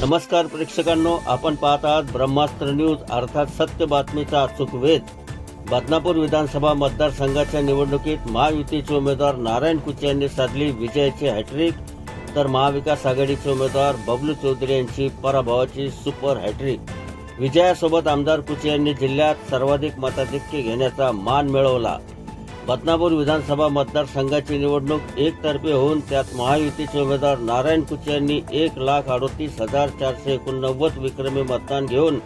नमस्कार प्रेक्षकांनो आपण पाहत आहात ब्रह्मास्त्र न्यूज अर्थात सत्य बातमीचा अचूक वेध बदनापूर विधानसभा मतदारसंघाच्या निवडणुकीत महायुतीचे उमेदवार नारायण कुचे यांनी साधली विजयाची हॅट्रिक. तर महाविकास आघाडीचे उमेदवार बबलू चौधरी यांची पराभवाची सुपर हॅट्रिक. विजयासोबत आमदार कुचे यांनी जिल्ह्यात सर्वाधिक मताधिक्य घेण्याचा मान मिळवला. बदनापूर विधानसभा मतदारसंघाची निवडणूक एकतर्फे होऊन त्यात महायुतीचे उमेदवार नारायण कुचे यांनी एक लाख अडोतीस हजार चारशे एकोणनव्वद विक्रमी मतदान घेऊन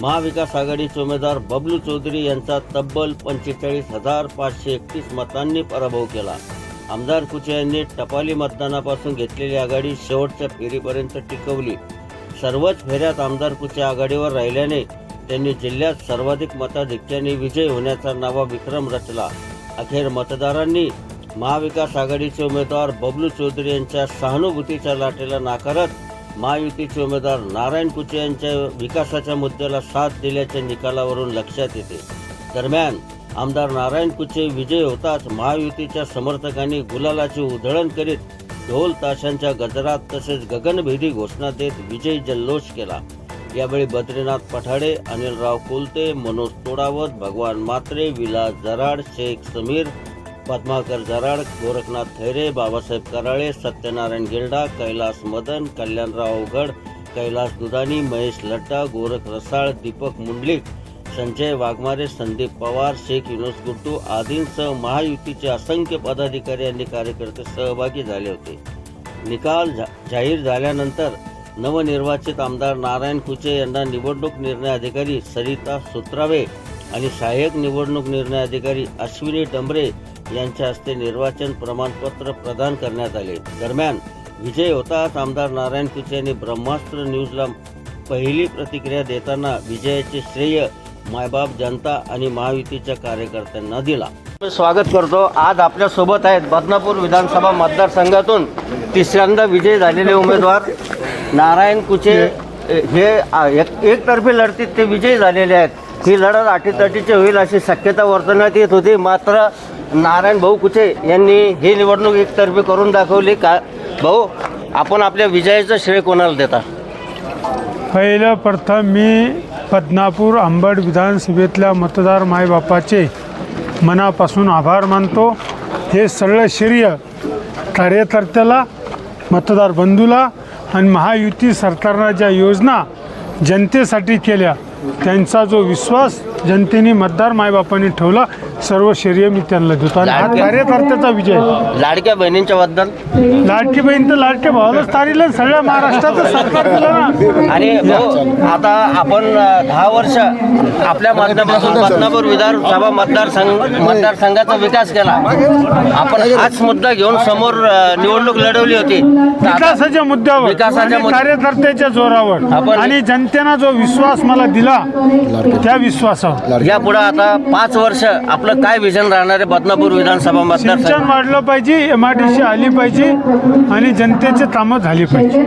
महाविकास आघाडीचे उमेदवार बबलू चौधरी यांचा तब्बल पंचेचाळीस हजार पाचशे एकतीस मतांनी पराभव केला. आमदार कुचे यांनी टपाली मतदानापासून घेतलेली आघाडी शेवटच्या फेरीपर्यंत टिकवली. सर्वच फेऱ्यात आमदार कुचे आघाडीवर राहिल्याने त्यांनी जिल्ह्यात सर्वाधिक मताधिक्याने विजय होण्याचा नवा विक्रम रचला. अखेर मतदारांनी महाविकास आघाडीचे उमेदवार बबलू चौधरी यांच्या सहानुभूतीच्या लाटेला नाकारत महायुतीचे उमेदवार नारायण कुचे यांच्या विकासाच्या मुद्द्याला साथ दिल्याच्या निकालावरून लक्षात येते. दरम्यान आमदार नारायण कुचे विजय होताच महायुतीच्या समर्थकांनी गुलालाची उधळण करीत ढोल ताशांच्या गजरात तसेच गगनभेदी घोषणा देत विजय जल्लोष केला. यावेळी बद्रीनाथ पठाडे अनिलराव कोलते मनोज तोडावत भगवान मात्रे विलास जराड शेख समीर पद्माकर जराड गोरखनाथ खैरे बाबासाहेब कराळे सत्यनारायण गिरडा कैलास मदन कल्याणराव अवघड कैलास दुधानी महेश लड्डा गोरख रसाळ दीपक मुंडलिक संजय वाघमारे संदीप पवार शेख युनुस गुट्टू आदींसह महायुतीचे असंख्य पदाधिकारी आणि कार्यकर्ते सहभागी झाले होते. निकाल जाहीर झाल्यानंतर नवनिर्वाचित आमदार नारायण कुचे यांना निवडणूक निर्णय अधिकारी सरिता सुत्रावे आणि सहाय्यक निवडणूक निर्णय अधिकारी अश्विनी डंबरे यांच्या हस्ते निर्वाचन प्रमाणपत्र प्रदान करण्यात आले. दरम्यान विजय होताच आमदार नारायण कुचे यांनी ब्रह्मास्त्र न्यूजला पहिली प्रतिक्रिया देताना विजयाचे श्रेय मायबाप जनता आणि महायुतीच्या कार्यकर्त्यांना दिला. स्वागत करतो. आज आपल्यासोबत आहेत बदनापूर विधानसभा मतदारसंघातून तिसऱ्यांदा विजय झालेले उमेदवार नारायण कुचे हे एक- एकतर्फी लढतीत ते विजयी झालेले आहेत. ही लढत अटीतटीची होईल अशी शक्यता वर्तवण्यात येत होती. मात्र नारायण भाऊ कुचे यांनी ही निवडणूक एकतर्फी करून दाखवली. का भाऊ आपण आपल्या विजयाचं श्रेय कोणाला देता? पहिलं प्रथम मी बदनापूर अंबड विधानसभेतल्या मतदार मायबापाचे मनापासून आभार मानतो. हे सगळं श्रेय कार्यकर्त्याला मतदार बंधूला आणि महायुती सरकारनं ज्या योजना जनतेसाठी केल्या त्यांचा जो विश्वास जनतेने मतदार मायबापांनी ठेवला सर्व श्रेय मी त्यांना देतो. आणि हा कार्यकर्त्याचा विजय. आहे. लाडक्या बहिणींच्या बद्दल लाडकी बहीण तर लाडके भावालाच तारीला सगळ्या महाराष्ट्राचं सरकार दिलं ना. आणि भाऊ, आता आपण अ, दहा वर्ष आपल्या माध्यमातून बदनापूर विधानसभा मतदारसंघ मतदारसंघाचा विकास केला. आपण हाच मुद्दा घेऊन समोर अ, निवडणूक लढवली होती. तर आता विकासाच्या मुद्द्यावर विकासाच्या आणि मुद्द- कार्यकर्त्याच्या जोरावर आपण- आणि जनतेनं जो विश्वास मला दिला त्या विश्वासावर. यापुढे आता पाच वर्ष आपलं काय विजन राहणार आहे? बदनापूर विधानसभा सिंचन मतदारसंघ वाढलं पाहिजे एम डी सी आली पाहिजे आणि जनतेचे कामं झाली पाहिजे.